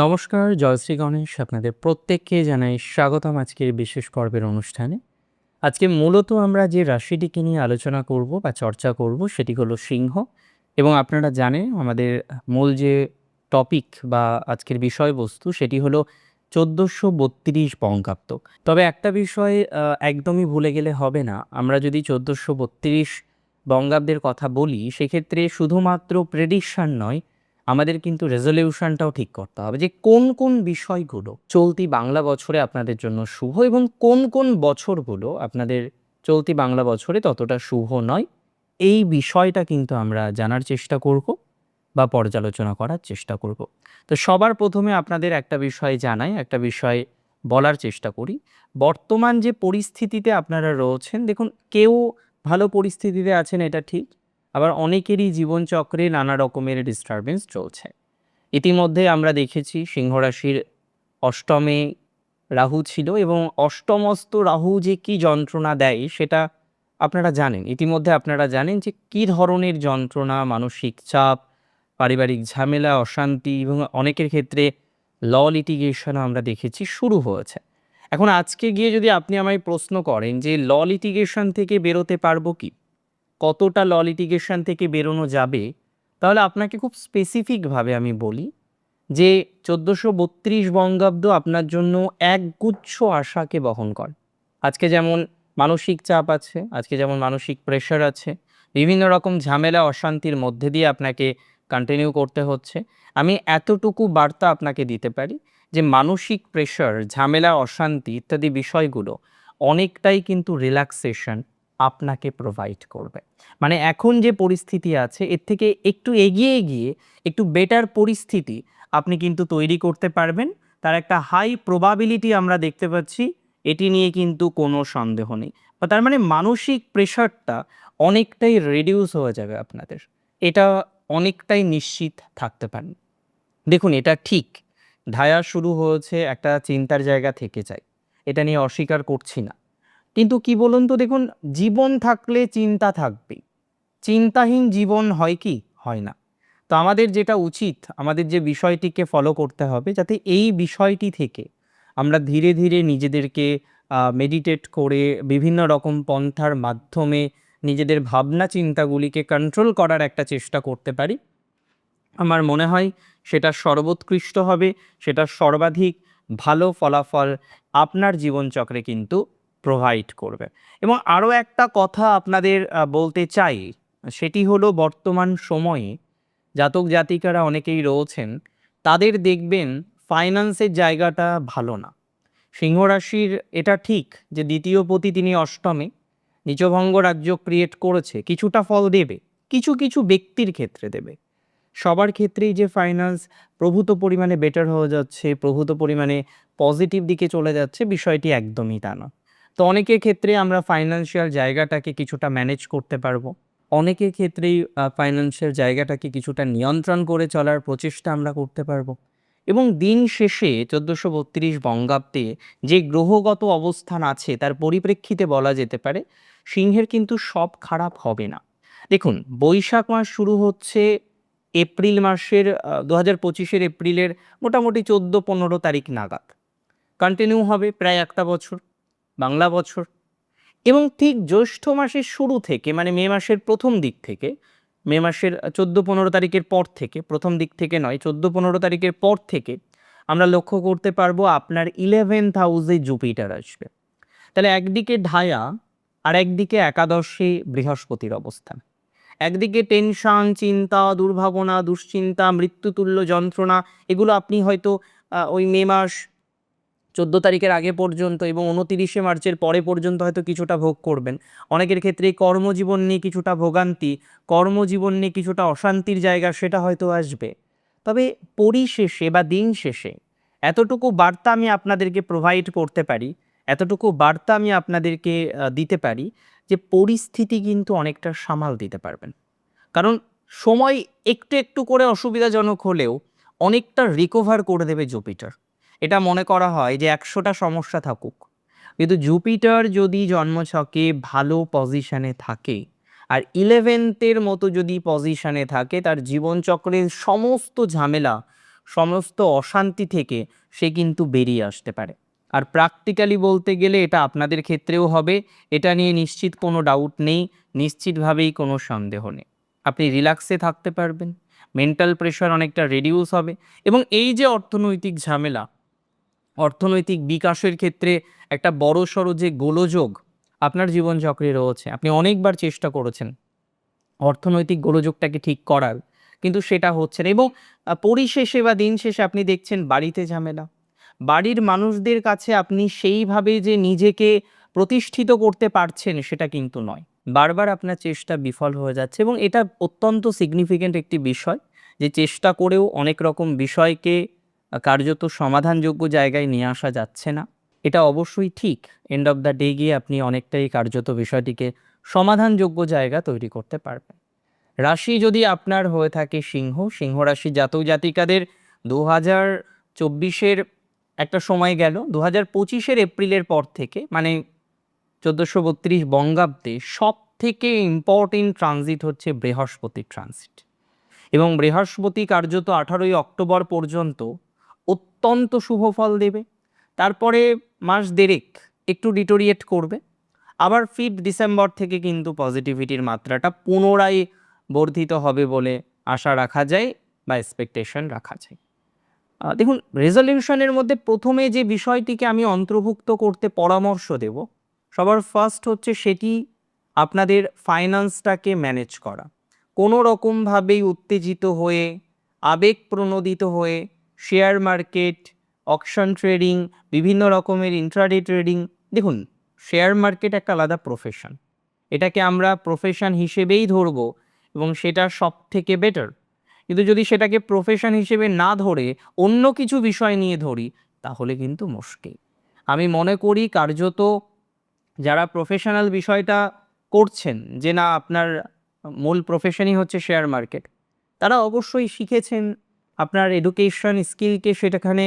নমস্কার জয়শ্রী গণেশ। আপনাদের প্রত্যেককে জানাই স্বাগতম আজকের বিশেষ পর্বের অনুষ্ঠানে। আজকে মূলত আমরা যে রাশিটিকে নিয়ে আলোচনা করব বা চর্চা করব সেটি হলো সিংহ। এবং আপনারা জানেন, আমাদের মূল যে টপিক বা আজকের বিষয়বস্তু সেটি হলো চোদ্দোশো বত্রিশ বঙ্গাব্দ। তবে একটা বিষয় একদমই ভুলে গেলে হবে না। আমরা যদি চোদ্দোশো বত্রিশ বঙ্গাব্দের কথা বলি, সেক্ষেত্রে শুধুমাত্র প্রেডিকশন নয় আমাদের কিন্তু রেজলিউশনটাও ঠিক করতে হবে যে কোন কোন বিষয়গুলো চলতি বাংলা বছরে আপনাদের জন্য শুভ এবং কোন কোন বছরগুলো আপনাদের চলতি বাংলা বছরে ততটা শুভ নয়। এই বিষয়টা কিন্তু আমরা জানার চেষ্টা করব বা পর্যালোচনা করার চেষ্টা করব। তো সবার প্রথমে আপনাদের একটা বিষয় জানাই, একটা বিষয় বলার চেষ্টা করি। বর্তমান যে পরিস্থিতিতে আপনারা রয়েছেন, দেখুন, কেউ ভালো পরিস্থিতিতে আছেন, এটা ঠিক। আবার অনেকেরই জীবনচক্রে নানা রকমের ডিস্টারবেন্স চলছে। ইতিমধ্যে আমরা দেখেছি সিংহরাশির অষ্টমে রাহু ছিল এবং অষ্টমস্ত রাহু যে কি যন্ত্রণা দেয় সেটা আপনারা জানেন। ইতিমধ্যে আপনারা জানেন যে কী ধরনের যন্ত্রণা, মানসিক চাপ, পারিবারিক ঝামেলা, অশান্তি এবং অনেকের ক্ষেত্রে ল লিটিগেশনও আমরা দেখেছি শুরু হয়েছে। এখন আজকে গিয়ে যদি আপনি আমায় প্রশ্ন করেন যে ল লিটিগেশন থেকে বেরোতে পারব কি? কতটা ল থেকে বেরোনো যাবে, তাহলে আপনাকে খুব স্পেসিফিকভাবে আমি বলি যে চোদ্দোশো বত্রিশ বঙ্গাব্দ আপনার জন্য একগুচ্ছ আশাকে বহন করে। আজকে যেমন মানসিক চাপ আছে, আজকে যেমন মানসিক প্রেশার আছে, বিভিন্ন রকম ঝামেলা, অশান্তির মধ্যে দিয়ে আপনাকে কন্টিনিউ করতে হচ্ছে। আমি এতটুকু বার্তা আপনাকে দিতে পারি যে মানসিক প্রেশার ঝামেলা, অশান্তি ইত্যাদি বিষয়গুলো অনেকটাই কিন্তু রিল্যাক্সেশন আপনাকে প্রোভাইড করবে। মানে এখন যে পরিস্থিতি আছে, এর থেকে একটু এগিয়ে গিয়ে একটু বেটার পরিস্থিতি আপনি কিন্তু তৈরি করতে পারবেন। তার একটা হাই প্রবাবিলিটি আমরা দেখতে পাচ্ছি, এটি নিয়ে কিন্তু কোনো সন্দেহ নেই। বা তার মানে মানসিক প্রেশারটা অনেকটাই রিডিউস হয়ে যাবে আপনাদের। এটা অনেকটাই নিশ্চিত থাকতে পারেন। দেখুন, এটা ঠিক। ধায়া শুরু হয়েছে একটা চিন্তার জায়গা থেকে যায়। এটা নিয়ে অস্বীকার করছি না। কিন্তু কি বলুন তো দেখুন, জীবন থাকলে চিন্তা থাকবেই চিন্তাহীন জীবন হয় কি? হয় না। তো আমাদের যেটা উচিত, আমাদের যে বিষয়টিকে ফলো করতে হবে, যাতে এই বিষয়টি থেকে আমরা ধীরে ধীরে নিজেদেরকে মেডিটেট করে বিভিন্ন রকম পন্থার মাধ্যমে নিজেদের ভাবনা চিন্তাগুলিকে কন্ট্রোল করার একটা চেষ্টা করতে পারি। আমার মনে হয় সেটা সর্বোৎকৃষ্ট হবে, সেটা সর্বাধিক ভালো ফলাফল আপনার জীবনচক্রে কিন্তু প্রোভাইড করবে। এবং আরও একটা কথা আপনাদের বলতে চাই, সেটি হলো বর্তমান সময়ে জাতক জাতিকারা অনেকেই রয়েছেন, তাদের দেখবেন ফাইন্যান্সের জায়গাটা ভালো না। সিংহ রাশির এটা ঠিক যে দ্বিতীয় পতি তিনি অষ্টমে, নিচভঙ্গ রাজ্য ক্রিয়েট করেছে, কিছুটা ফল দেবে, কিছু কিছু ব্যক্তির ক্ষেত্রে দেবে। সবার ক্ষেত্রেই যে ফাইন্যান্স প্রভূত পরিমাণে বেটার হয়ে যাচ্ছে, প্রভূত পরিমাণে পজিটিভ দিকে চলে যাচ্ছে, বিষয়টি একদমই তা না তো অনেকের ক্ষেত্রে আমরা ফাইন্যান্সিয়াল জায়গাটাকে কিছুটা ম্যানেজ করতে পারব। অনেকের ক্ষেত্রেই ফাইন্যান্সিয়াল জায়গাটাকে কিছুটা নিয়ন্ত্রণ করে চলার প্রচেষ্টা আমরা করতে পারব। এবং দিন শেষে চোদ্দোশো বত্রিশ বঙ্গাব্দে যে গ্রহগত অবস্থান আছে, তার পরিপ্রেক্ষিতে বলা যেতে পারে, সিংহের কিন্তু সব খারাপ হবে না। দেখুন, বৈশাখ মাস শুরু হচ্ছে এপ্রিল মাসের দু হাজার পঁচিশের এপ্রিলের মোটামুটি চোদ্দ পনেরো তারিখ নাগাদ। কন্টিনিউ হবে প্রায় একটা বছর। বাংলা বছর। এবং ঠিক জ্যৈষ্ঠ মাসের শুরু থেকে মানে মে মাসের প্রথম দিক থেকে, মে মাসের চোদ্দ পনেরো তারিখের পর থেকে, প্রথম দিক থেকে নয়, চোদ্দ পনেরো তারিখের পর থেকে আমরা লক্ষ্য করতে পারব আপনার ইলেভেন্থ হাউসে জুপিটার আসবে। তাহলে একদিকে ঢায়া আর একদিকে একাদশে বৃহস্পতির অবস্থান। একদিকে টেনশন, চিন্তা, দুর্ভাবনা, দুশ্চিন্তা, মৃত্যুতুল্য যন্ত্রণা, এগুলো আপনি হয়তো ওই মে মাস চোদ্দ তারিখের আগে পর্যন্ত এবং উনতিরিশে মার্চের পরে পর্যন্ত হয়তো কিছুটা ভোগ করবেন। অনেকের ক্ষেত্রে কর্মজীবন নিয়ে কিছুটা ভোগান্তি, কর্মজীবন নিয়ে কিছুটা অশান্তির জায়গা সেটা হয়তো আসবে। তবে পরিশেষে বা দিন শেষে এতটুকু বার্তা আমি আপনাদেরকে প্রোভাইড করতে পারি, এতটুকু বার্তা আমি আপনাদেরকে দিতে পারি যে পরিস্থিতি কিন্তু অনেকটা সামাল দিতে পারবেন। কারণ সময় একটু একটু করে অসুবিধাজনক হলেও অনেকটা রিকভার করে দেবে জুপিটার এটা মনে করা হয় যে একশোটা সমস্যা থাকুক। কিন্তু জুপিটার যদি জন্মছকে ভালো পজিশনে থাকে, আর ইলেভেন্থের মতো যদি পজিশনে থাকে, তার জীবনচক্রের সমস্ত ঝামেলা, সমস্ত অশান্তি থেকে সে কিন্তু বেরিয়ে আসতে পারে। আর প্র্যাকটিক্যালি বলতে গেলে এটা আপনাদের ক্ষেত্রেও হবে, এটা নিয়ে নিশ্চিত কোনো ডাউট নেই, নিশ্চিতভাবেই কোনো সন্দেহ নেই। আপনি রিল্যাক্সে থাকতে পারবেন মেন্টাল প্রেশার অনেকটা রেডিউস হবে, এবং এই যে অর্থনৈতিক ঝামেলা অর্থনৈতিক বিকাশের ক্ষেত্রে একটা বড় সড়ো যে গোলযোগ আপনার জীবনচক্রে রয়েছে, আপনি অনেকবার চেষ্টা করেছেন অর্থনৈতিক গোলযোগটাকে ঠিক করার, কিন্তু সেটা হচ্ছে না এবং পরিশেষে বা দিন শেষে আপনি দেখছেন বাড়িতে ঝামেলা। বাড়ির মানুষদের কাছে আপনি সেইভাবে যে নিজেকে প্রতিষ্ঠিত করতে পারছেন সেটা কিন্তু নয়। বারবার আপনার চেষ্টা বিফল হয়ে যাচ্ছে এবং এটা অত্যন্ত সিগনিফিক্যান্ট একটি বিষয় যে চেষ্টা করেও অনেক রকম বিষয়কে কার্যত সমাধানযোগ্য জায়গায় নিয়ে আসা যাচ্ছে না। এটা অবশ্যই ঠিক। এন্ড অফ দ্য ডে গিয়ে আপনি অনেকটাই কার্যত বিষয়টিকে সমাধানযোগ্য জায়গা তৈরি করতে পারবেন। রাশি যদি আপনার হয়ে থাকে সিংহ সিংহ রাশি জাতক জাতিকাদের দু হাজার চব্বিশের একটা সময় গেল দু হাজার পঁচিশের এপ্রিলের পর থেকে মানে চোদ্দোশো বত্রিশ বঙ্গাব্দে সব থেকে ইম্পর্টেন্ট ট্রানজিট হচ্ছে বৃহস্পতির ট্রানজিট এবং বৃহস্পতি কার্যত আঠারোই অক্টোবর পর্যন্ত অত্যন্ত শুভ ফল দেবে। তারপরে মাস দেড়েক একটু ডিটোরিয়েট করবে। আবার ফিফথ ডিসেম্বর থেকে কিন্তু পজিটিভিটির মাত্রাটা পুনরায় বর্ধিত হবে বলে আশা রাখা যায় বা এক্সপেকটেশন রাখা যায়। দেখুন রেজলিউশনের মধ্যে প্রথমে যে বিষয়টিকে আমি অন্তর্ভুক্ত করতে পরামর্শ দেব, সবার ফার্স্ট হচ্ছে সেটি আপনাদের ফাইন্যান্সটাকে ম্যানেজ করা। কোনো রকমভাবেই উত্তেজিত হয়ে, আবেগ প্রণোদিত হয়ে শেয়ার মার্কেট, অকশন ট্রেডিং, বিভিন্ন রকমের ইন্ট্রাডে ট্রেডিং দেখুন, শেয়ার মার্কেট একটা আলাদা প্রফেশন এটাকে আমরা প্রফেশন হিসেবেই ধরবো এবং সেটা সব থেকে বেটার কিন্তু যদি সেটাকে প্রফেশন হিসেবে না ধরে অন্য কিছু বিষয় নিয়ে ধরি, তাহলে কিন্তু মুশকিল। আমি মনে করি কার্যত যারা প্রফেশনাল বিষয়টা করছেন, যে না আপনার মূল প্রফেশনই হচ্ছে শেয়ার মার্কেট, তারা অবশ্যই শিখেছেন আপনার এডুকেশন স্কিলকে সেটাখানে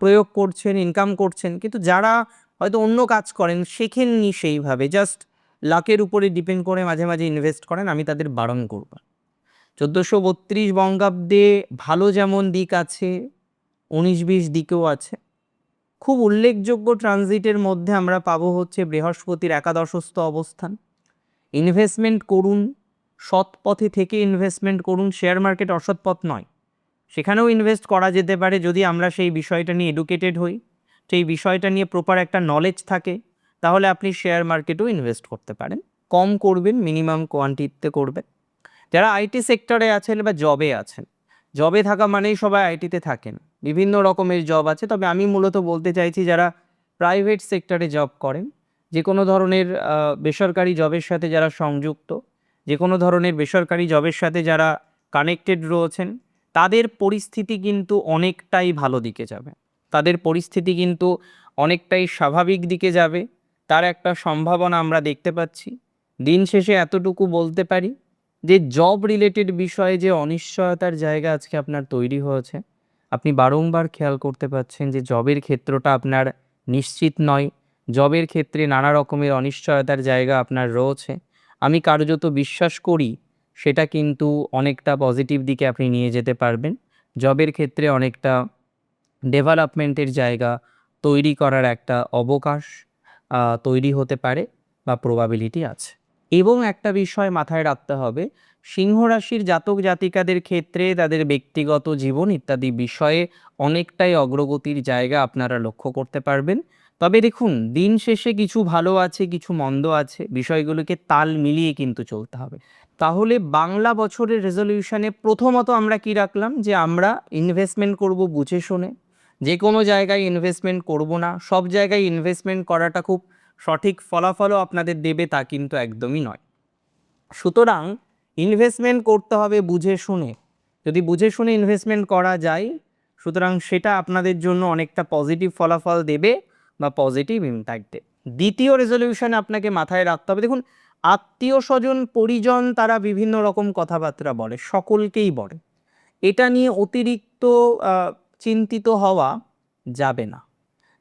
প্রয়োগ করছেন ইনকাম করছেন। কিন্তু যারা হয়তো অন্য কাজ করেন, শেখেননি সেইভাবে। জাস্ট লাকের উপরে ডিপেন্ড করে মাঝে মাঝে ইনভেস্ট করেন, আমি তাদের বারণ করব। চোদ্দোশো বত্রিশ বঙ্গাব্দে ভালো যেমন দিক আছে, উনিশ বিশ দিকেও আছে। খুব উল্লেখযোগ্য ট্রানজিটের মধ্যে আমরা পাবো হচ্ছে বৃহস্পতির একাদশস্থ অবস্থান। ইনভেস্টমেন্ট করুন সৎ পথে থেকে ইনভেস্টমেন্ট করুন শেয়ার মার্কেট অসৎ পথ নয়। সেখানেও ইনভেস্ট করা যেতে পারে যদি আমরা সেই বিষয়টা নিয়ে এডুকেটেড হই। সেই বিষয়টা নিয়ে প্রপার একটা নলেজ থাকে, তাহলে আপনি শেয়ার মার্কেটেও ইনভেস্ট করতে পারেন। কম করবেন মিনিমাম কোয়ান্টিটিতে করবেন। যারা আইটি সেক্টরে আছেন বা জবে আছেন জবে থাকা মানেই সবাই আইটিতে থাকেন। বিভিন্ন রকমের জব আছে, তবে আমি মূলত বলতে চাইছি যারা প্রাইভেট সেক্টরে জব করেন যে কোনো ধরনের বেসরকারি জবের সাথে যারা সংযুক্ত যে কোনো ধরনের বেসরকারি জবের সাথে যারা কানেক্টেড রয়েছেন তাদের পরিস্থিতি কিন্তু অনেকটাই ভালো দিকে যাবে। তাদের পরিস্থিতি কিন্তু অনেকটাই স্বাভাবিক দিকে যাবে। তার একটা সম্ভাবনা আমরা দেখতে পাচ্ছি। দিন শেষে এতটুকু বলতে পারি যে জব রিলেটেড বিষয়ে যে অনিশ্চয়তার জায়গা আজকে আপনার তৈরি হয়েছে, আপনি বারংবার খেয়াল করতে পাচ্ছেন যে জবের ক্ষেত্রটা আপনার নিশ্চিত নয়। জবের ক্ষেত্রে নানা রকমের অনিশ্চয়তার জায়গা আপনার রয়েছে। আমি কার্যত বিশ্বাস করি সেটা কিন্তু অনেকটা পজিটিভ দিকে আপনি নিয়ে যেতে পারবেন। জবের ক্ষেত্রে অনেকটা ডেভেলপমেন্টের জায়গা তৈরি করার একটা অবকাশ তৈরি হতে পারে বা প্রবাবিলিটি আছে। এবং একটা বিষয় মাথায় রাখতে হবে, সিংহ রাশির জাতক জাতিকাদের ক্ষেত্রে তাদের ব্যক্তিগত জীবন ইত্যাদি বিষয়ে অনেকটাই অগ্রগতির জায়গা আপনারা লক্ষ্য করতে পারবেন। তবে দেখুন, দিন শেষে কিছু ভালো আছে, কিছু মন্দ আছে, বিষয়গুলোকে তাল মিলিয়ে কিন্তু চলতে হবে। তাহলে বাংলা বছরের রেজলিউশনে প্রথমত আমরা কি রাখলাম? যে আমরা ইনভেস্টমেন্ট করব বুঝে শুনে। যে কোনো জায়গায় ইনভেস্টমেন্ট করব না। সব জায়গায় ইনভেস্টমেন্ট করাটা খুব সঠিক ফলাফলও আপনাদের দেবে তা কিন্তু একদমই নয়। সুতরাং ইনভেস্টমেন্ট করতে হবে বুঝে শুনে। যদি বুঝে শুনে ইনভেস্টমেন্ট করা যায়, সুতরাং সেটা আপনাদের জন্য অনেকটা পজিটিভ ফলাফল দেবে বা পজিটিভ ইম্প্যাক্ট দেবে। দ্বিতীয় রেজলিউশন আপনাকে মাথায় রাখতে হবে। দেখুন আত্মীয় স্বজন পরিজন তারা বিভিন্ন রকম কথাবার্তা বলে, সকলকেই বলে। এটা নিয়ে অতিরিক্ত চিন্তিত হওয়া যাবে না।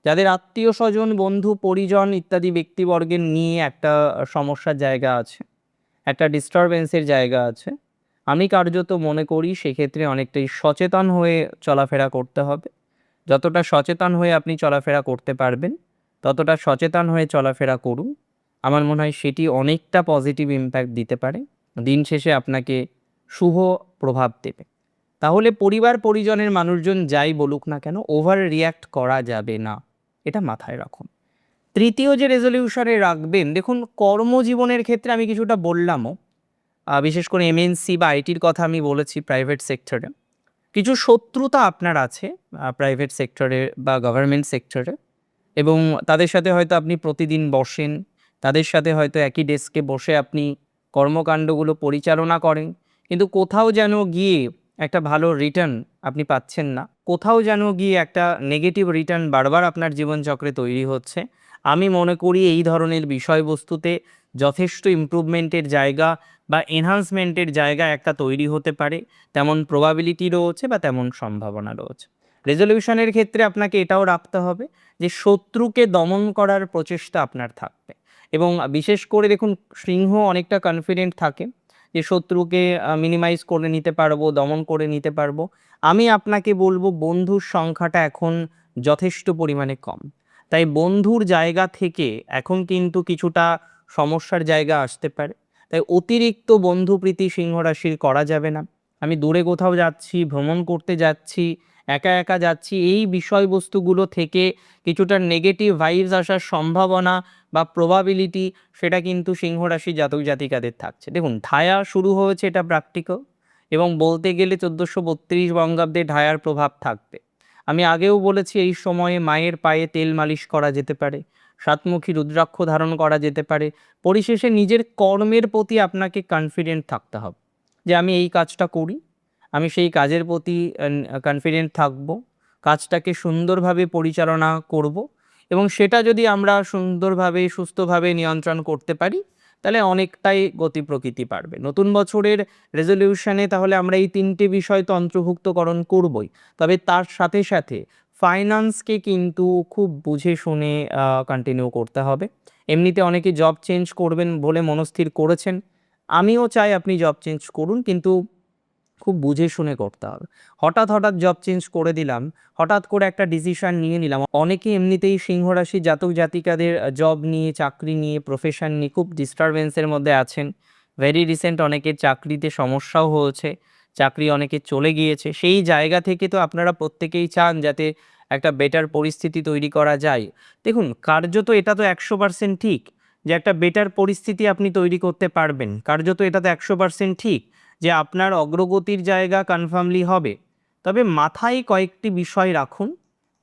যাদের আত্মীয় স্বজন বন্ধু, পরিজন ইত্যাদি ব্যক্তিবর্গের নিয়ে একটা সমস্যার জায়গা আছে, একটা ডিস্টারবেন্সের জায়গা আছে, আমি কার্যত মনে করি সেক্ষেত্রে অনেকটাই সচেতন হয়ে চলাফেরা করতে হবে। যতটা সচেতন হয়ে আপনি চলাফেরা করতে পারবেন, ততটা সচেতন হয়ে চলাফেরা করুন। আমার মনে হয় সেটি অনেকটা পজিটিভ ইম্প্যাক্ট দিতে পারে। দিন শেষে আপনাকে শুভ প্রভাব দেবে। তাহলে পরিবার, পরিজনের মানুষজন যাই বলুক না কেন ওভার রিয়্যাক্ট করা যাবে না। এটা মাথায় রাখুন। তৃতীয় যে রেজলিউশনে রাখবেন, দেখুন কর্মজীবনের ক্ষেত্রে আমি কিছুটা বললামও। বিশেষ করে এমএনসি বা আইটির কথা আমি বলেছি প্রাইভেট সেক্টরে কিছু শত্রুতা আপনার আছে প্রাইভেট সেক্টরে বা গভর্নমেন্ট সেক্টরে এবং তাদের সাথে হয়তো আপনি প্রতিদিন বসেন তাদের সাথে হয়তো একই ডেস্কে বসে আপনি কর্মকাণ্ডগুলো পরিচালনা করেন, কিন্তু কোথাও যেন গিয়ে একটা ভালো রিটার্ন আপনি পাচ্ছেন না। কোথাও যেন গিয়ে একটা নেগেটিভ রিটার্ন বারবার আপনার জীবনচক্রে তৈরি হচ্ছে। আমি মনে করি এই ধরনের বিষয়বস্তুতে যথেষ্ট ইমপ্রুভমেন্টের জায়গা বা এনহান্সমেন্টের জায়গা একটা তৈরি হতে পারে। তেমন প্রবাবিলিটি রয়েছে বা তেমন সম্ভাবনা রয়েছে। রেজলিউশনের ক্ষেত্রে আপনাকে এটাও রাখতে হবে যে শত্রুকে দমন করার প্রচেষ্টা আপনার থাকবে। এবং বিশেষ করে দেখুন, সিংহ অনেকটা কনফিডেন্ট থাকে যে শত্রুকে মিনিমাইজ করে নিতে পারব, দমন করে নিতে পারব। আমি আপনাকে বলব, বন্ধুর সংখ্যাটা এখন যথেষ্ট পরিমাণে কম। তাই বন্ধুর জায়গা থেকে এখন কিন্তু কিছুটা সমস্যার জায়গা আসতে পারে। তাই অতিরিক্ত বন্ধুপ্রীতি সিংহ রাশির করা যাবে না। আমি দূরে কোথাও যাচ্ছি, ভ্রমণ করতে যাচ্ছি, একা একা যাচ্ছি, এই বিষয়বস্তুগুলো থেকে কিছুটা নেগেটিভ ভাইবস আসার সম্ভাবনা বা প্রবাবিলিটি সেটা কিন্তু সিংহ রাশি জাতক জাতিকাদের থাকছে। দেখুন, ঢায়া শুরু হয়েছে এটা প্র্যাকটিক্যাল এবং বলতে গেলে চোদ্দোশো বত্রিশ বঙ্গাব্দে ঢায়ার প্রভাব থাকবে। আমি আগেও বলেছি এই সময়ে মায়ের পায়ে তেল মালিশ করা যেতে পারে, সাতমুখী রুদ্রাক্ষ ধারণ করা যেতে পারে, পরিশেষে নিজের কর্মের প্রতি আপনাকে কনফিডেন্ট থাকতে হবে যে আমি এই কাজটা করি, আমি সেই কাজের প্রতি কনফিডেন্ট থাকব, কাজটাকে সুন্দরভাবে পরিচালনা করব এবং সেটা যদি আমরা সুন্দরভাবে, সুস্থভাবে নিয়ন্ত্রণ করতে পারি, তাহলে অনেকটাই গতি প্রকৃতি পারবে। নতুন বছরের রেজলিউশনে তাহলে আমরা এই তিনটে বিষয় তো অন্তর্ভুক্তকরণ করবই। তবে তার সাথে সাথে ফাইন্যান্সকে কিন্তু খুব বুঝে শুনে কন্টিনিউ করতে হবে। এমনিতে অনেকে জব চেঞ্জ করবেন বলে মনস্থির করেছেন। আমিও চাই আপনি জব চেঞ্জ করুন, কিন্তু খুব বুঝে শুনে করতে হবে। হঠাৎ হঠাৎ জব চেঞ্জ করে দিলাম, হঠাৎ করে একটা ডিসিশন নিয়ে নিলাম। অনেকে এমনিতেই সিংহ রাশি জাতক জাতিকাদের জব নিয়ে, চাকরি নিয়ে প্রফেশন নিয়ে খুব ডিস্টারবেন্সের মধ্যে আছেন। ভেরি রিসেন্ট অনেকের চাকরিতে সমস্যাও হয়েছে, চাকরি অনেকে চলে গিয়েছে। সেই জায়গা থেকে তো আপনারা প্রত্যেকেই চান যাতে একটা বেটার পরিস্থিতি তৈরি করা যায়। দেখুন, কার্যত এটা তো একশো পার্সেন্ট ঠিক যে একটা বেটার পরিস্থিতি আপনি তৈরি করতে পারবেন। কার্যত এটা তো একশো পার্সেন্ট ঠিক। যে আপনার অগ্রগতির জায়গা কনফার্মলি হবে। তবে মাথায় কয়েকটি বিষয় রাখুন,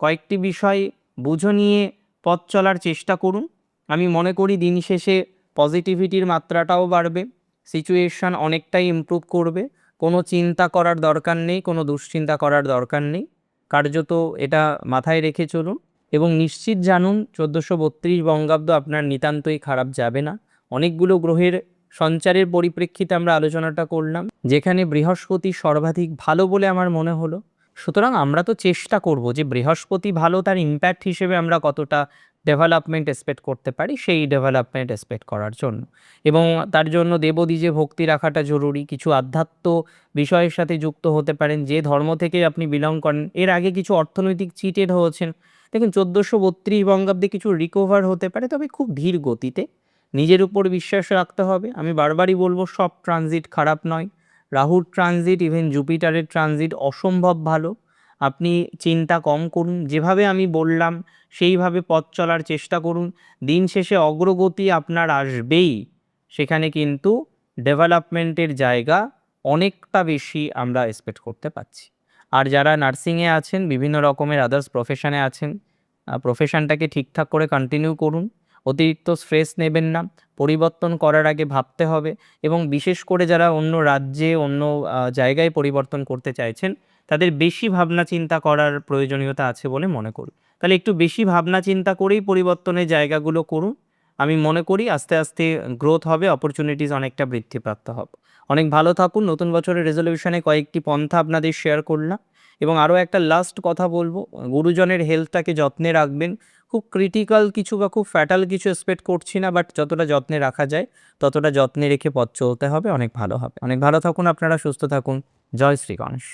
কয়েকটি বিষয় বুঝো নিয়ে পথ চলার চেষ্টা করুন। আমি মনে করি দিন শেষে পজিটিভিটির মাত্রাটাও বাড়বে সিচুয়েশন অনেকটাই ইমপ্রুভ করবে। কোনো চিন্তা করার দরকার নেই, কোনো দুশ্চিন্তা করার দরকার নেই। কার্যত এটা মাথায় রেখে চলুন এবং নিশ্চিত জানুন, চোদ্দোশো বত্রিশ বঙ্গাব্দ আপনার নিতান্তই খারাপ যাবে না। অনেকগুলো গ্রহের সঞ্চারের পরিপ্রেক্ষিতে আমরা আলোচনাটা করলাম, যেখানে বৃহস্পতি সর্বাধিক ভালো বলে আমার মনে হলো। সুতরাং আমরা তো চেষ্টা করব যে বৃহস্পতি ভালো তার ইম্প্যাক্ট হিসেবে আমরা কতটা ডেভেলপমেন্ট এক্সপেক্ট করতে পারি সেই ডেভেলপমেন্ট এক্সপেক্ট করার জন্য। এবং তার জন্য দেবদ্বীজে ভক্তি রাখাটা জরুরি, কিছু আধ্যাত্ম বিষয়ের সাথে যুক্ত হতে পারেন, যে ধর্ম থেকে আপনি বিলং করেন। এর আগে কিছু অর্থনৈতিক চিটেড হয়েছেন। দেখুন, চোদ্দোশো বত্রিশ বঙ্গাব্দে কিছু রিকভার হতে পারে, তবে খুব ধীর গতিতে নিজের উপর বিশ্বাস রাখতে হবে। আমি বারবারই বলব, সব ট্রানজিট খারাপ নয়। রাহুর ট্রানজিট ইভেন জুপিটারের ট্রানজিট অসম্ভব ভালো। আপনি চিন্তা কম করুন, যেভাবে আমি বললাম, সেইভাবে পথ চলার চেষ্টা করুন। দিন শেষে অগ্রগতি আপনার আসবেই। সেখানে কিন্তু ডেভেলপমেন্টের জায়গা অনেকটা বেশি আমরা এক্সপেক্ট করতে পারছি। আর যারা নার্সিংয়ে আছেন, বিভিন্ন রকমের আদার্স প্রফেশনে আছেন প্রফেশনটাকে ঠিকঠাক করে কন্টিনিউ করুন। অতিরিক্ত স্ট্রেস নেবেন না, পরিবর্তন করার আগে ভাবতে হবে এবং বিশেষ করে যারা অন্য রাজ্যে, অন্য জায়গায় পরিবর্তন করতে চাইছেন, তাদের বেশি ভাবনা চিন্তা করার প্রয়োজনীয়তা আছে বলে মনে করি তাহলে একটু বেশি ভাবনা চিন্তা করেই পরিবর্তনের জায়গাগুলো করুন। আমি মনে করি আস্তে আস্তে গ্রোথ হবে অপরচুনিটিস অনেকটা বৃদ্ধিপ্রাপ্ত হবে। অনেক ভালো থাকুন, নতুন বছরের রেজলিউশনে কয়েকটি পন্থা আপনাদের শেয়ার করলাম। এবং আরও একটা লাস্ট কথা বলব, গুরুজনের হেলথটাকে যত্নে রাখবেন খুব ক্রিটিক্যাল কিছু বা খুব ফ্যাটাল কিছু এক্সপেক্ট করছি না বাট যতটা যত্নে রাখা যায়, ততটা যত্নে রেখে পথ চলতে হবে, অনেক ভালো হবে। অনেক ভালো থাকুন আপনারা, সুস্থ থাকুন। জয় শ্রী গণেশ।